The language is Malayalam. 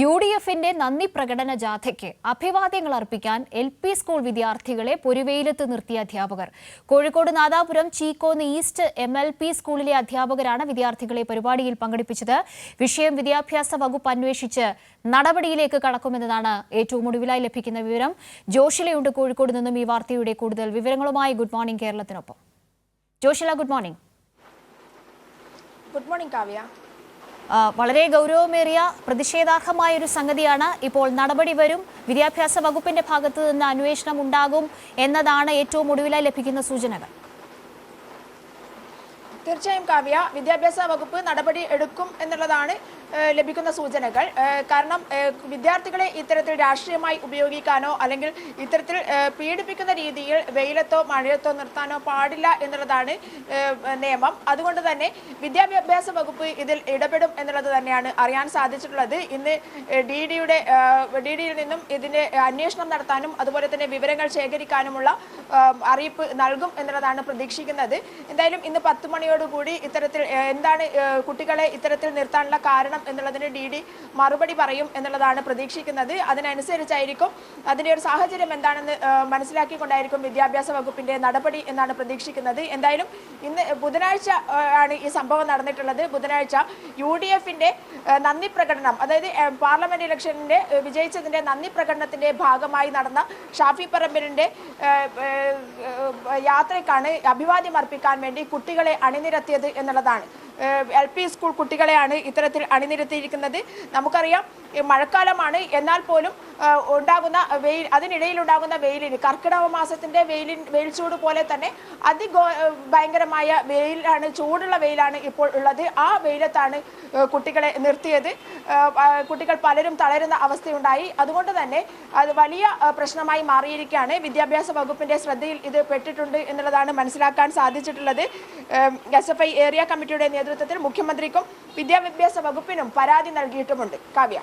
യു ഡി എഫിന്റെ നന്ദി പ്രകടന ജാഥയ്ക്ക് അഭിവാദ്യങ്ങൾ അർപ്പിക്കാൻ എൽ പി സ്കൂൾ വിദ്യാർത്ഥികളെ പൊരുവെയിലത്ത് നിർത്തിയ അധ്യാപകർ. Kozhikode Nadapuram Cheekkonnu east M L P സ്കൂളിലെ അധ്യാപകരാണ് വിദ്യാർത്ഥികളെ പരിപാടിയിൽ പങ്കെടുപ്പിച്ചത്. വിഷയം വിദ്യാഭ്യാസ വകുപ്പ് അന്വേഷിച്ച് നടപടിയിലേക്ക് കടക്കുമെന്നതാണ് ഏറ്റവും ഒടുവിലായി ലഭിക്കുന്ന വിവരം. ജോഷിലയുണ്ട് കോഴിക്കോട് നിന്നും ഈ വാർത്തയുടെ കൂടുതൽ വിവരങ്ങളുമായി good morning കേരളത്തിനൊപ്പം. Joshila good morning. Good morning Kavya. വളരെ ഗൗരവമേറിയ പ്രതിഷേധാർഹമായ ഒരു സംഗതിയാണ് ഇപ്പോൾ നടപടി വരും. വിദ്യാഭ്യാസ വകുപ്പിന്റെ ഭാഗത്തു നിന്ന് അന്വേഷണം ഉണ്ടാകും എന്നതാണ് ഏറ്റവും ഒടുവിലായി ലഭിക്കുന്ന സൂചനകൾ. തീർച്ചയായും കാവ്യ വിദ്യാഭ്യാസ വകുപ്പ് നടപടി എടുക്കും എന്നുള്ളതാണ് ലഭിക്കുന്ന സൂചനകൾ. കാരണം വിദ്യാർത്ഥികളെ ഇത്തരത്തിൽ രാഷ്ട്രീയമായി ഉപയോഗിക്കാനോ അല്ലെങ്കിൽ ഇത്തരത്തിൽ പീഡിപ്പിക്കുന്ന രീതിയിൽ വെയിലത്തോ മഴയത്തോ നിർത്താനോ പാടില്ല എന്നുള്ളതാണ് നിയമം. അതുകൊണ്ട് തന്നെ വിദ്യാഭ്യാസ വകുപ്പ് ഇതിൽ ഇടപെടും എന്നുള്ളത് തന്നെയാണ് അറിയാൻ സാധിച്ചിട്ടുള്ളത്. ഇന്ന് ഡി ഡിയുടെ ഡി ഡിയിൽ നിന്നും ഇതിന്റെ അന്വേഷണം നടത്താനും അതുപോലെ തന്നെ വിവരങ്ങൾ ശേഖരിക്കാനുമുള്ള അറിയിപ്പ് നൽകും എന്നുള്ളതാണ് പ്രതീക്ഷിക്കുന്നത്. എന്തായാലും ഇന്ന് പത്ത് മണിയോടുകൂടി ഇത്തരത്തിൽ എന്താണ് കുട്ടികളെ ഇത്തരത്തിൽ നിർത്താനുള്ള കാരണം എന്നുള്ളതിന് ഡി ഡി മറുപടി പറയും എന്നുള്ളതാണ് പ്രതീക്ഷിക്കുന്നത്. അതിനനുസരിച്ചായിരിക്കും അതിന്റെ ഒരു സാഹചര്യം എന്താണെന്ന് മനസ്സിലാക്കിക്കൊണ്ടായിരിക്കും വിദ്യാഭ്യാസ വകുപ്പിന്റെ നടപടി എന്നാണ് പ്രതീക്ഷിക്കുന്നത്. എന്തായാലും ഇന്ന് ബുധനാഴ്ച ആണ് ഈ സംഭവം നടന്നിട്ടുള്ളത്. ബുധനാഴ്ച യു ഡി എഫിന്റെ നന്ദി പ്രകടനം അതായത് പാർലമെന്റ് ഇലക്ഷനിന്റെ വിജയിച്ചതിന്റെ നന്ദി പ്രകടനത്തിന്റെ ഭാഗമായി നടന്ന ഷാഫി പറമ്പിലിന്റെ യാത്രയ്ക്കാണ് അഭിവാദ്യം അർപ്പിക്കാൻ വേണ്ടി കുട്ടികളെ അണിനിരത്തിയത് എന്നുള്ളതാണ്. എൽ പി സ്കൂൾ കുട്ടികളെയാണ് ഇത്തരത്തിൽ അണിനിരത്തിയിരിക്കുന്നത്. നമുക്കറിയാം മഴക്കാലമാണ്. എന്നാൽ പോലും ഉണ്ടാകുന്ന വെയിൽ അതിനിടയിൽ ഉണ്ടാകുന്ന വെയിലിന് കർക്കിടക മാസത്തിന്റെ വെയിലിൻ വെയിൽ ചൂട് പോലെ തന്നെ അതിഗോ ഭയങ്കരമായ വെയിലാണ് ചൂടുള്ള വെയിലാണ് ഇപ്പോൾ ഉള്ളത്. ആ വെയിലത്താണ് കുട്ടികളെ നിർത്തിയത്. കുട്ടികൾ പലരും തളരുന്ന അവസ്ഥയുണ്ടായി. അതുകൊണ്ട് തന്നെ അത് വലിയ പ്രശ്നമായി മാറിയിരിക്കുകയാണ്. വിദ്യാഭ്യാസ വകുപ്പിന്റെ ശ്രദ്ധയിൽ ഇത് പെട്ടിട്ടുണ്ട് എന്നുള്ളതാണ് മനസ്സിലാക്കാൻ സാധിച്ചിട്ടുള്ളത്. എസ് എഫ് ഐ ഏരിയ കമ്മിറ്റിയുടെ നേതൃത്വത്തിൽ മുഖ്യമന്ത്രിക്കും വിദ്യാഭ്യാസ വകുപ്പിനും പരാതി നൽകിയിട്ടുമുണ്ട്. കാവ്യ.